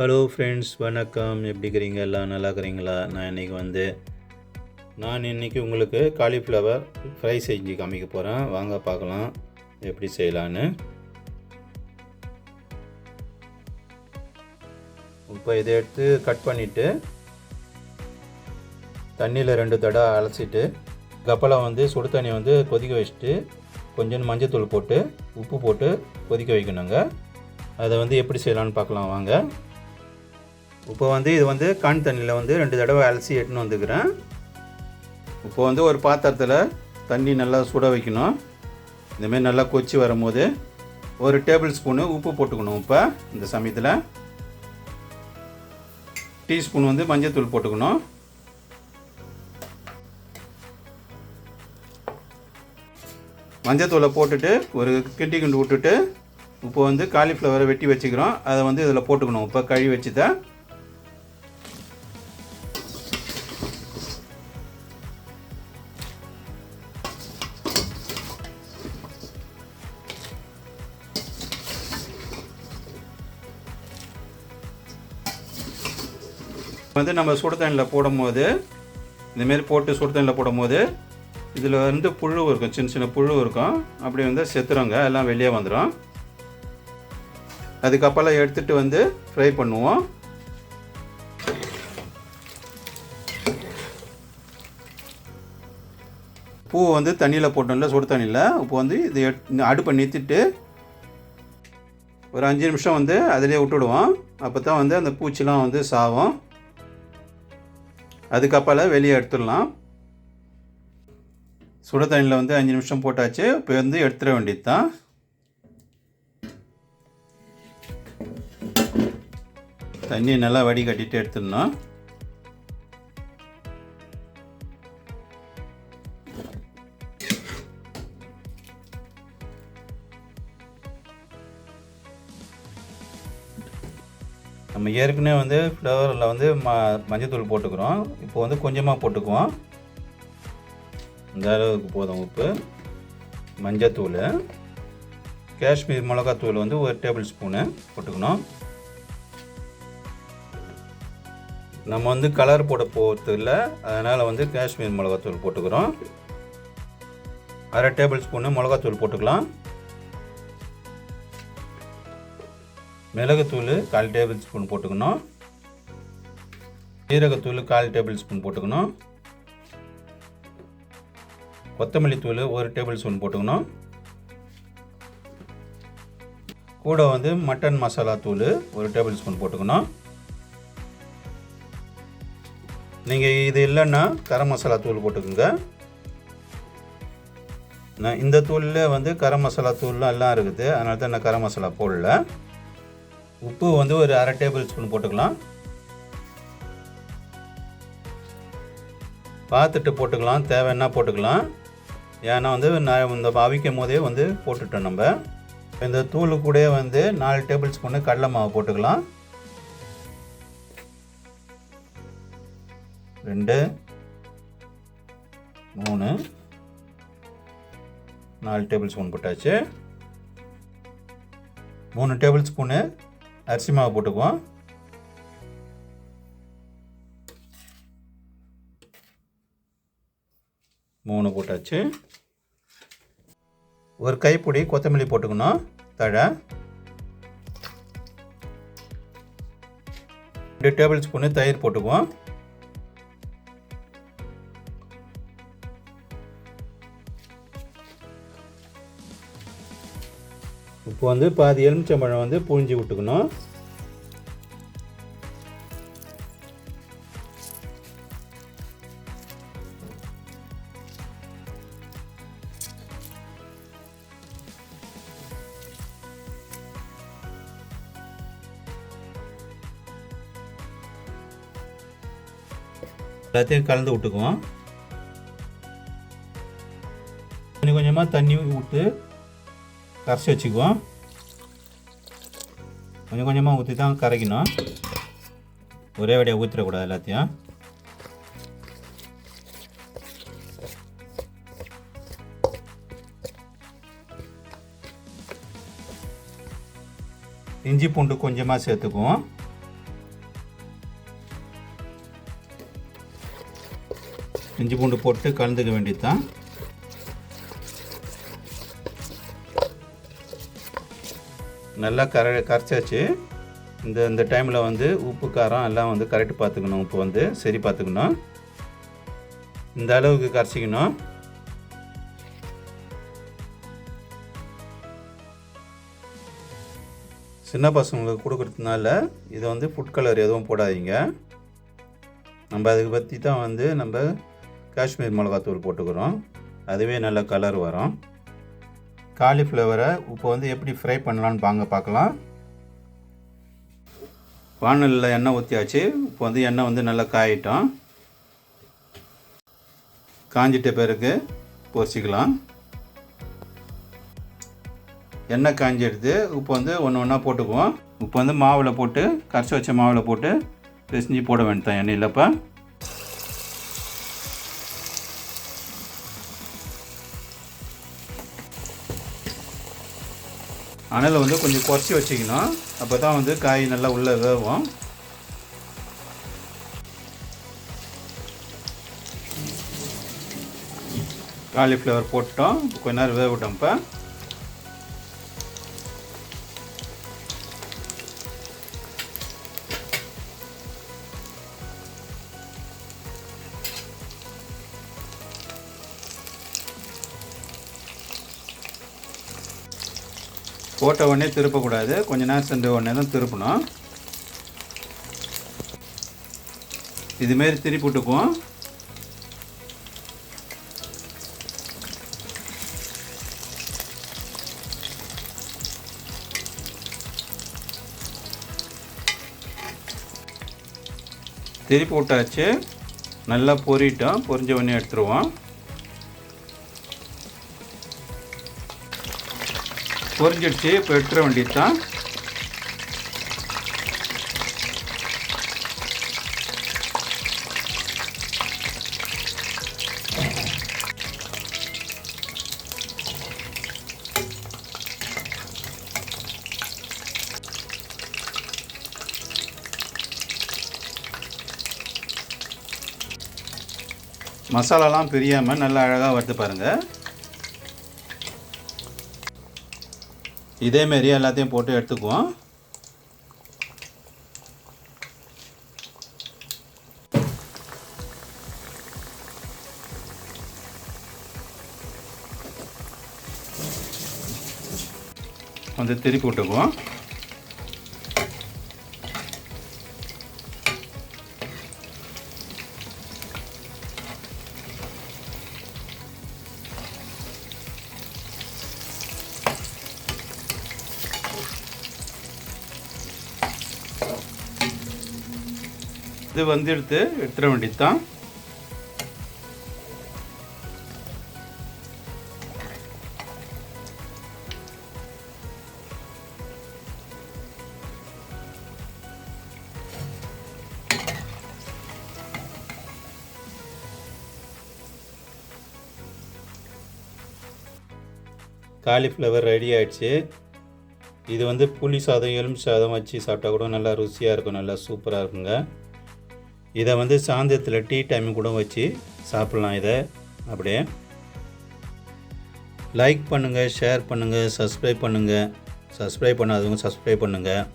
Hello friends வணக்கம். எப்படி இருக்கிறீங்க? எல்லாம் நல்லா இருக்கிறீங்களா? நான் இன்றைக்கி வந்து நான் இன்றைக்கி உங்களுக்கு காலிஃப்ளவர் ஃப்ரை செஞ்சு காமிக்க போகிறேன் வாங்க பார்க்கலாம். எப்படி செய்யலான்னு. இப்போ இதை எடுத்து கட் பண்ணிவிட்டு தண்ணியில் ரெண்டு தடவை அலசிட்டு கப்பலாக வந்து சுடு தண்ணி வந்து கொதிக்க வச்சுட்டு கொஞ்சம் மஞ்சத்தூள் போட்டு உப்பு போட்டு கொதிக்க வைக்கணுங்க. அதை வந்து எப்படி செய்யலான்னு பார்க்கலாம். வாங்க. இப்போ வந்து இது வந்து கண் தண்ணியில் வந்து ரெண்டு தடவை அலசி எட்டுன்னு வந்துக்கிறேன். இப்போ வந்து ஒரு பாத்திரத்தில் தண்ணி நல்லா சுட வைக்கணும். இந்தமாரி நல்லா கொச்சி வரும்போது ஒரு டேபிள் ஸ்பூனு உப்பு போட்டுக்கணும் இப்போ இந்த சமயத்தில் டீஸ்பூன் வந்து மஞ்சத்தூள் போட்டுக்கணும். மஞ்சத்தூளை போட்டுட்டு ஒரு கிண்டி கிண்டு விட்டுட்டு இப்போ வந்து காலிஃப்ளவரை வெட்டி வச்சுக்கிறோம். அதை வந்து இதில் போட்டுக்கணும். இப்போ கழுவி வச்சுதான் வந்து நம்ம சுடு தண்ணியில் போடும்போது இந்தமாரி போட்டு சுடு தண்ணியில் போடும்போது இதில் வந்து புழு இருக்கும் சின்ன சின்ன புழு இருக்கும். அப்படி வந்து செத்துறோங்க எல்லாம் வெளியே வந்துடும் அதுக்கப்புறம் எடுத்துகிட்டு வந்து ஃப்ரை பண்ணுவோம். பூ வந்து தண்ணியில் போட்டோம்ல சுடு தண்ணியில் இப்போ வந்து இது எட் அடுப்பை நிறுத்திட்டு ஒரு அஞ்சு நிமிஷம் வந்து அதிலே விட்டுடுவோம். அப்போ தான் வந்து அந்த பூச்சிலாம் வந்து சாகும் அதுக்கப்புறம் வெளியே எடுத்துடலாம். சுட தண்ணியில் வந்து அஞ்சு நிமிஷம் போட்டாச்சு. இப்போ வந்து எடுத்துட வேண்டியது தான் தண்ணி நல்லா வடிகட்டிட்டு எடுத்துடணும். நம்ம ஏற்கனவே வந்து ஃப்ளவரில் வந்து ம மஞ்சத்தூள் போட்டுக்கிறோம். இப்போ வந்து கொஞ்சமாக போட்டுக்குவோம். இந்த அளவுக்கு போதும் உப்பு. மஞ்சத்தூள். காஷ்மீர் மிளகாத்தூள் வந்து ஒரு டேபிள் ஸ்பூனு போட்டுக்கணும். நம்ம வந்து கலர் போட போகிறது இல்லை. அதனால் வந்து காஷ்மீர் மிளகாத்தூள் போட்டுக்கிறோம். அரை டேபிள் ஸ்பூனு மிளகாத்தூள் போட்டுக்கலாம். மிளகுத்தூள் கால் டேபிள் ஸ்பூன் போட்டுக்கணும். சீரகத்தூள் கால் டேபிள் ஸ்பூன் போட்டுக்கணும். கொத்தமல்லி தூள் ஒரு டேபிள் ஸ்பூன் போட்டுக்கணும். கூட வந்து மட்டன் மசாலா தூள் ஒரு டேபிள் ஸ்பூன் போட்டுக்கணும். நீங்கள் இது இல்லைன்னா கரம் மசாலா தூள் போட்டுக்கோங்க. நான் இந்த தூளில் வந்து கரம் மசாலா தூள்லாம் எல்லாம் இருக்குது. அதனால தான் நான் கரம் மசாலா போடல. உப்பு வந்து ஒரு அரை டேபிள் ஸ்பூன் போட்டுக்கலாம். பார்த்துட்டு போட்டுக்கலாம். தேவைன்னா போட்டுக்கலாம். ஏன்னா வந்து நான் இந்த அவிக்கும் போதே வந்து போட்டுட்டோம் நம்ம. இந்த தூள் கூட வந்து நாலு டேபிள் ஸ்பூனு கடலை மாவு போட்டுக்கலாம். ரெண்டு மூணு நாலு டேபிள் ஸ்பூன் போட்டாச்சு. மூணு டேபிள் ஸ்பூனு அரிசி மாவு போட்டுக்குவோம். மூணு போட்டாச்சு. ஒரு கைப்பொடி கொத்தமல்லி போட்டுக்கணும் தழை. ரெண்டு டேபிள் ஸ்பூனு தயிர் போட்டுக்குவோம். இப்போ வந்து பாதி எலுமிச்சம்பழம் வந்து புழிஞ்சு விட்டுக்கணும். எல்லாத்தையும் கலந்து விட்டுக்குவோம். கொஞ்சம் கொஞ்சமாக தண்ணி விட்டு கரைச்சி வச்சுக்குவோம். கொஞ்சம் கொஞ்சமாக ஊற்றி தான் கரைக்கணும். ஒரே வடியாக ஊற்றிடக்கூடாது எல்லாத்தையும். இஞ்சி பூண்டு கொஞ்சமாக சேர்த்துக்குவோம். இஞ்சி பூண்டு போட்டு கலந்துக்க வேண்டியது தான் நல்லா கர கரைச்சாச்சு. இந்த இந்த டைமில் வந்து உப்பு காரம் எல்லாம் வந்து கரெக்ட் பார்த்துக்கணும். உப்பு வந்து சரி பார்த்துக்கணும். இந்த அளவுக்கு கரைச்சிக்கணும். சின்ன பசங்களுக்கு கொடுக்குறதுனால இதை வந்து ஃபுட் கலர் எதுவும் போடாதீங்க. நம்ம அதுக்கு பற்றி தான் வந்து நம்ம காஷ்மீர் மிளகாத்தூள் போட்டுக்கிறோம். அதுவே நல்ல கலர் வரும். காலிஃப்ளவரை இப்போ வந்து எப்படி ஃப்ரை பண்ணலான்னு வாங்க பார்க்கலாம். வானலில் எண்ணெய் ஊற்றியாச்சு இப்போ வந்து எண்ணெய் வந்து நல்லா காயிட்டோம். காஞ்சிட்ட பிறகு பொரிச்சிக்கலாம். எண்ணெய் காஞ்சி எடுத்து இப்போ வந்து ஒன்று ஒன்றா போட்டுக்குவோம். இப்போ வந்து மாவில் போட்டு கரைச்சி வச்ச மாவில் போட்டு பிசைஞ்சு போட வேண்டியதான் எண்ணெயில் இப்போ அனலை வந்து கொஞ்சம் குறைச்சி வச்சுக்கணும். அப்போ தான் வந்து காய் நல்லா உள்ளே வேகும் காலிஃப்ளவர் போட்டோம். கொஞ்ச நேரம் வேக விட்டோம் இப்போ. போட்ட உடனே திருப்பக்கூடாது. கொஞ்ச நேரம் சென்ற உடனே தான் திருப்பணும். இதுமாரி திருப்பி விட்டுக்குவோம். திருப்பி விட்டாச்சு. நல்லா பொறிட்டோம் பொறிஞ்ச உடனே எடுத்துருவோம். பொரிஞ்சிடுச்சு இப்போ எடுத்துட வேண்டியது தான் மசாலாலாம் பிரியாமல் நல்லா அழகாக வறுத்து பாருங்கள் இதேமாரி எல்லாத்தையும் போட்டு எடுத்துக்குவோம். வந்து திருப்பி விட்டுக்குவோம். இது வந்து எடுத்து எடுத்துட வேண்டியது தான் காலிஃப்ளவர் ரெடி ஆயிடுச்சு. இது வந்து புளி சாதம் எலும்பு சாதம் வச்சு சாப்பிட்டா கூட நல்லா ருசியாக இருக்கும் நல்லா சூப்பராக இருக்குங்க. இதை வந்து சாயந்தரத்தில் டீ டைம் கூட வச்சு சாப்பிட்லாம் இதை. அப்படியே. லைக் பண்ணுங்கள் ஷேர் பண்ணுங்கள் சப்ஸ்கிரைப் பண்ணுங்கள் சப்ஸ்கிரைப் பண்ணாதவங்க சப்ஸ்கிரைப் பண்ணுங்கள்